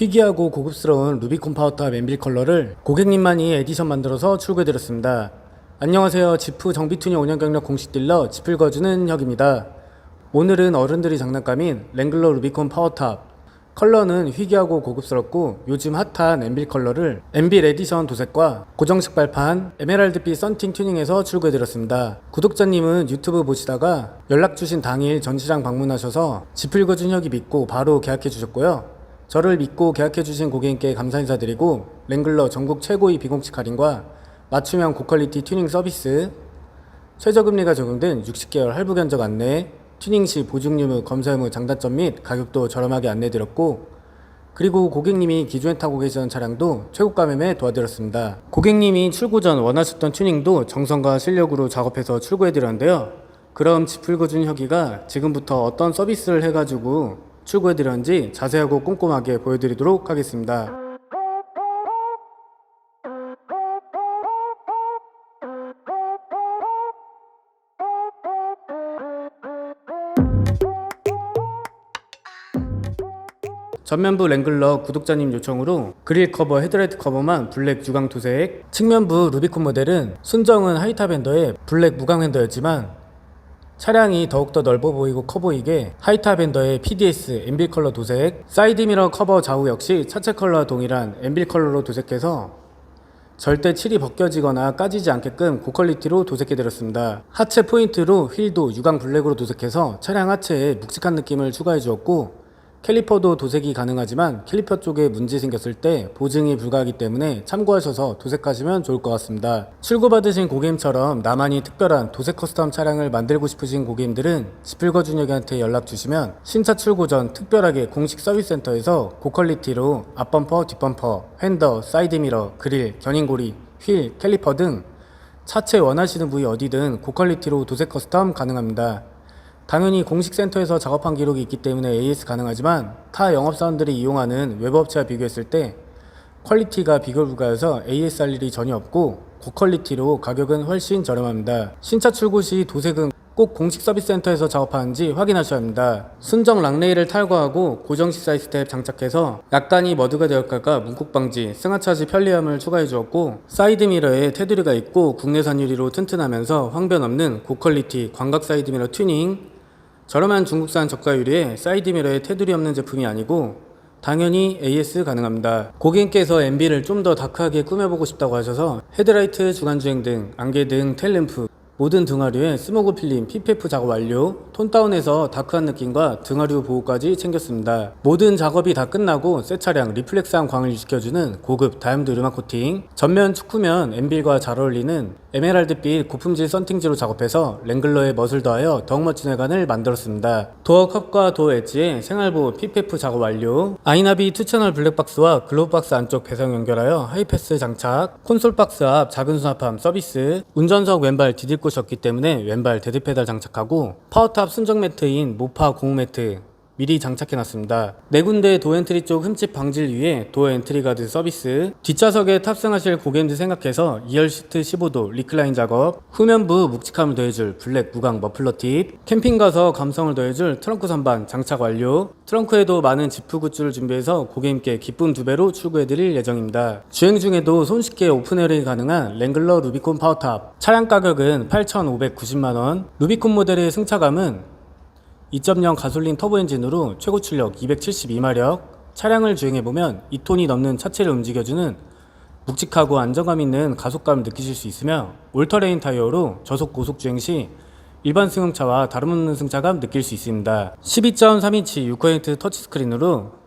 희귀하고 고급스러운 루비콘 파워탑 엠빌 컬러를 고객님만이 에디션 만들어서 출고해드렸습니다. 안녕하세요. 지프 정비투닝 5년 경력 공식 딜러 지플 거주는 혁입니다. 오늘은 어른들이 장난감인 랭글러 루비콘 파워탑 컬러는 희귀하고 고급스럽고 요즘 핫한 엠빌 컬러를 엠빌 에디션 도색과 고정식 발판 에메랄드빛 썬팅 튜닝해서 출고해드렸습니다. 구독자님은 유튜브 보시다가 연락 주신 당일 전시장 방문하셔서 지플거준 혁이 믿고 바로 계약해 주셨고요. 저를 믿고 계약해 주신 고객님께 감사 인사드리고 랭글러 전국 최고의 비공식 할인과 맞춤형 고퀄리티 튜닝 서비스 최저금리가 적용된 60개월 할부 견적 안내, 튜닝 시 보증 유무, 검사 유무 장단점 및 가격도 저렴하게 안내드렸고 그리고 고객님이 기존에 타고 계시던 차량도 최고가 매매 도와드렸습니다. 고객님이 출고 전 원하셨던 튜닝도 정성과 실력으로 작업해서 출고해드렸는데요. 그럼 지풀거준 혁이가 지금부터 어떤 서비스를 해가지고 출고해드렸는지 자세하고 꼼꼼하게 보여드리도록 하겠습니다. 전면부 랭글러 구독자님 요청으로 그릴 커버, 헤드라이트 커버만 블랙 유광 도색 측면부 루비콘 모델은 순정은 하이탑 핸더에 블랙 무광 핸더였지만 차량이 더욱더 넓어 보이고 커 보이게 하이탑 핸더에 PDS 엠빌 컬러 도색 사이드 미러 커버 좌우 역시 차체 컬러와 동일한 엠빌 컬러로 도색해서 절대 칠이 벗겨지거나 까지지 않게끔 고퀄리티로 도색해드렸습니다. 하체 포인트로 휠도 유광 블랙으로 도색해서 차량 하체에 묵직한 느낌을 추가해 주었고 캘리퍼도 도색이 가능하지만 캘리퍼 쪽에 문제 생겼을 때 보증이 불가하기 때문에 참고하셔서 도색하시면 좋을 것 같습니다. 출고받으신 고객님처럼 나만이 특별한 도색 커스텀 차량을 만들고 싶으신 고객님들은 지플거준혁한테 연락 주시면 신차 출고 전 특별하게 공식 서비스 센터에서 고퀄리티로 앞범퍼, 뒷범퍼, 핸더, 사이드미러, 그릴, 견인고리, 휠, 캘리퍼 등 차체 원하시는 부위 어디든 고퀄리티로 도색 커스텀 가능합니다. 당연히 공식 센터에서 작업한 기록이 있기 때문에 AS 가능하지만 타 영업사원들이 이용하는 외부업체와 비교했을 때 퀄리티가 비교 불가여서 AS 할 일이 전혀 없고 고퀄리티로 가격은 훨씬 저렴합니다. 신차 출고 시 도색은 꼭 공식 서비스 센터에서 작업하는지 확인하셔야 합니다. 순정 락레일을 탈거하고 고정식 사이드 스텝 장착해서 약간이 머드가 되었을까 문콕 방지, 승하차지 편리함을 추가해 주었고 사이드 미러에 테두리가 있고 국내산 유리로 튼튼하면서 황변 없는 고퀄리티 광각 사이드 미러 튜닝 저렴한 중국산 저가 유리에 사이드미러에 테두리 없는 제품이 아니고 당연히 AS 가능합니다. 고객님께서 MB를 좀 더 다크하게 꾸며보고 싶다고 하셔서 헤드라이트, 주간주행 등, 안개 등, 텔램프 모든 등하류에 스모그 필름, PPF 작업 완료, 톤 다운해서 다크한 느낌과 등하류 보호까지 챙겼습니다. 모든 작업이 다 끝나고 새 차량 리플렉스한 광을 유지켜주는 고급 다이아몬드 르마 코팅, 전면 축구면 엠빌과 잘 어울리는 에메랄드빛 고품질 썬팅지로 작업해서 랭글러의 멋을 더하여 더욱 멋진 외관을 만들었습니다. 도어 컵과 도어 엣지에 생활보호 PPF 작업 완료, 아이나비 2채널 블랙박스와 글로브박스 안쪽 배선 연결하여 하이패스 장착, 콘솔 박스 앞 작은 수납함 서비스, 운전석 왼발 디딜 곳 이었기 때문에 왼발 데드페달 장착하고 파워탑 순정 매트인 모파 고무 매트 미리 장착해 놨습니다. 네 군데 도어 엔트리 쪽 흠집 방지를 위해 도어 엔트리 가드 서비스 뒷좌석에 탑승하실 고객님들 생각해서 2열 시트 15도 리클라인 작업 후면부 묵직함을 더해줄 블랙 무광 머플러 팁 캠핑 가서 감성을 더해줄 트렁크 선반 장착 완료 트렁크에도 많은 지프 굿즈를 준비해서 고객님께 기쁨 두 배로 출고해드릴 예정입니다. 주행 중에도 손쉽게 오픈에어링이 가능한 랭글러 루비콘 파워탑 차량 가격은 8,590만원 루비콘 모델의 승차감은 2.0 가솔린 터보 엔진으로 최고 출력 272마력 차량을 주행해보면 2톤이 넘는 차체를 움직여주는 묵직하고 안정감 있는 가속감을 느끼실 수 있으며 올터레인 타이어로 저속 고속 주행 시 일반 승용차와 다름없는 승차감 느낄 수 있습니다. 12.3인치 6코넥트 터치스크린으로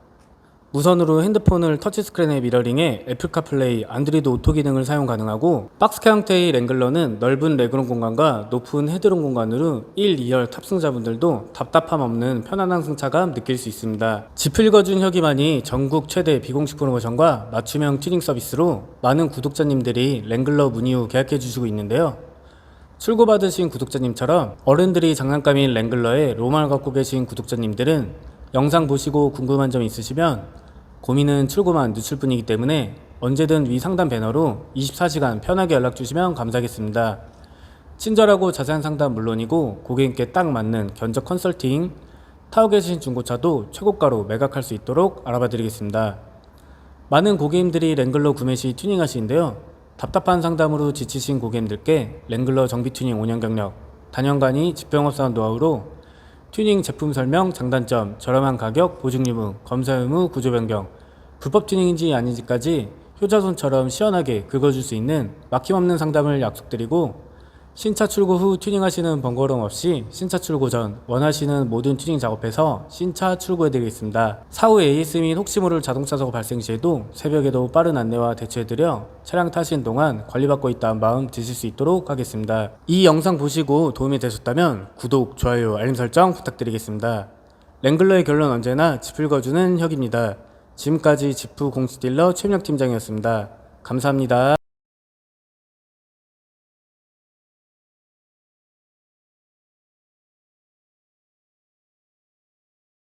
무선으로 핸드폰을 터치스크린에 미러링해 애플 카플레이, 안드로이드 오토 기능을 사용 가능하고 박스카 형태의 랭글러는 넓은 레그룸 공간과 높은 헤드룸 공간으로 1, 2열 탑승자분들도 답답함 없는 편안한 승차감 느낄 수 있습니다. 지플 거준 혁이만이 전국 최대 비공식 프로모션과 맞춤형 튜닝 서비스로 많은 구독자님들이 랭글러 문의 후 계약해 주시고 있는데요. 출고받으신 구독자님처럼 어른들이 장난감인 랭글러에 로망을 갖고 계신 구독자님들은 영상 보시고 궁금한 점 있으시면 고민은 출고만 늦출 뿐이기 때문에 언제든 위 상담 배너로 24시간 편하게 연락 주시면 감사하겠습니다. 친절하고 자세한 상담 물론이고 고객님께 딱 맞는 견적 컨설팅, 타고 계신 중고차도 최고가로 매각할 수 있도록 알아봐 드리겠습니다. 많은 고객님들이 랭글러 구매 시 튜닝하시는데요. 답답한 상담으로 지치신 고객님들께 랭글러 정비 튜닝 5년 경력, 단연간이 집병업사원 노하우로 튜닝 제품 설명, 장단점, 저렴한 가격, 보증 유무, 검사 의무, 구조 변경, 불법 튜닝인지 아닌지까지 효자손처럼 시원하게 긁어줄 수 있는 막힘없는 상담을 약속드리고 신차 출고 후 튜닝하시는 번거로움 없이 신차 출고 전 원하시는 모든 튜닝 작업에서 신차 출고해드리겠습니다. 사후 AS 및 혹시 모를 자동차 사고 발생 시에도 새벽에도 빠른 안내와 대처해드려 차량 타시는 동안 관리받고 있다는 마음 드실 수 있도록 하겠습니다. 이 영상 보시고 도움이 되셨다면 구독, 좋아요, 알림 설정 부탁드리겠습니다. 랭글러의 결론 언제나 짚을 거주는 혁입니다. 지금까지 지프 공식 딜러 최민혁 팀장이었습니다. 감사합니다.